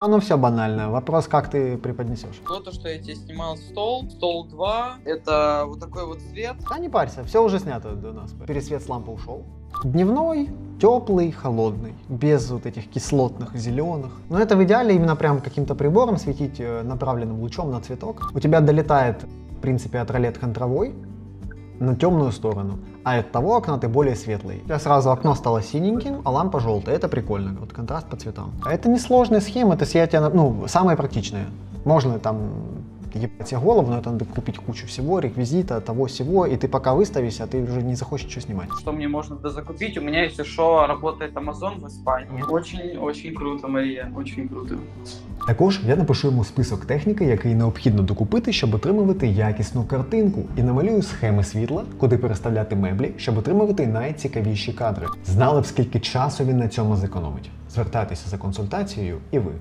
Оно все банальное. Вопрос, как ты преподнесешь. Вот то, что я тебе снимал стол, стол 2, это вот такой вот свет. Да не парься, все уже снято до нас. Пересвет с лампы ушел. Дневной, теплый, холодный, без вот этих кислотных, зеленых. Но это в идеале именно прям каким-то прибором светить э, направленным лучом на цветок. У тебя долетает, в принципе, от ролет контровой на темную сторону, а от того окна ты более светлый. У тебя сразу окно стало синеньким, а лампа желтая. Это прикольно, вот контраст по цветам. А это несложная схема, это сиятие, ну, самое практичное. Можно там ебать себе голову, но это надо купить кучу всего, реквизита, того всего, и ты пока выставишься, а ты уже не захочешь ничего снимать. Что мне можно дозакупить? У меня, если что, работает Amazon в Испании. Очень-очень круто, Мария, очень круто. Також я напишу йому список техніки, який необхідно докупити, щоб отримувати якісну картинку, і намалюю схеми світла, куди переставляти меблі, щоб отримувати найцікавіші кадри. Знали б, скільки часу він на цьому зекономить. Звертайтеся за консультацією і ви.